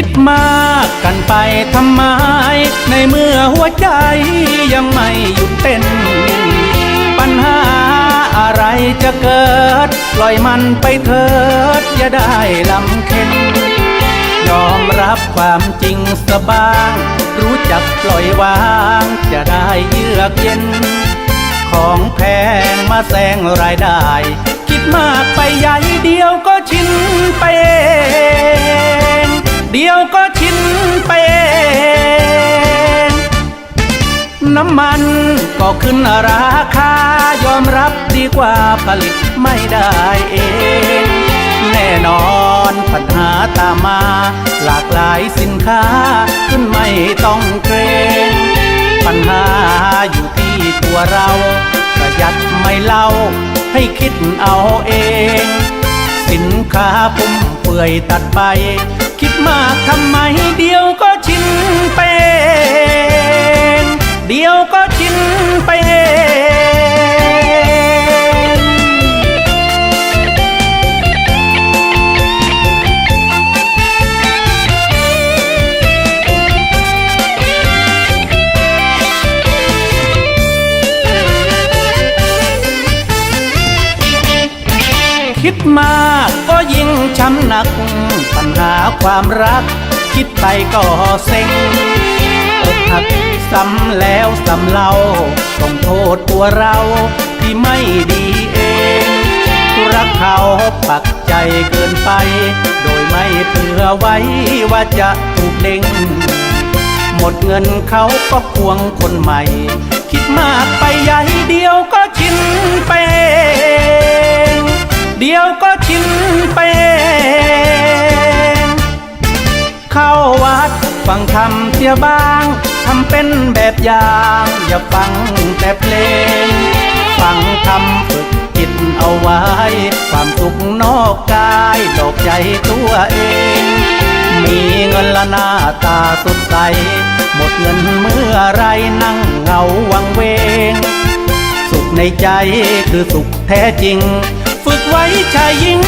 คิดมากกันไปทำไม ในเมื่อหัวใจยังไม่หยุดเต้น ปัญหาอะไรจะเกิด ปล่อยมันไปเถิด อย่าได้ลำเค็นยอมรับความจริงสบ้าง รู้จักปล่อยวาง จะได้เยือกเย็น ของแพงมาแซงรายได้ คิดมากไปใหญ่เดียวก็ชินไป น้ำมัน ก็ขึ้นราคายอมรับดีกว่าผลิตไม่ได้เอง แน่นอนปัญหาตามมา หลากหลายสินค้าขึ้นไม่ต้องเกรงปัญหาอยู่ที่ตัวเรา ประหยัดไม่เล่า ให้คิดเอาเอง สินค้าปุ่มเปื่อยตัดไป คิดมากทำไมเดียวก็ คิดมากก็ยิ่งช้ำหนัก ปัญหาความรัก คิดไปก็เซ็งอกหักซ้ำแล้วซ้ำเล่าต้องโทษตัวเราที่ไม่ดีเองรักเขาปักใจเกินไป โดยไม่เผื่อไว้ว่าจะถูกเด้งหมดเงินเขาก็ควงคนใหม่ คิดมากไปใหญ่เดียวก็ชินไป ฟังธรรมเสียบ้างทำเป็นแบบอย่าง อย่าฟังแต่เพลง ฟังธรรมฝึกจิตเอาไว้ ความสุขนอกกายดอกใจตัวเอง มีเงินละหน้าตาสดใส หมดเงินเมื่อไรนั่งเหงาวังเวง สุขในใจคือสุขแท้จริง ฝึกไว้ชายยิ่ง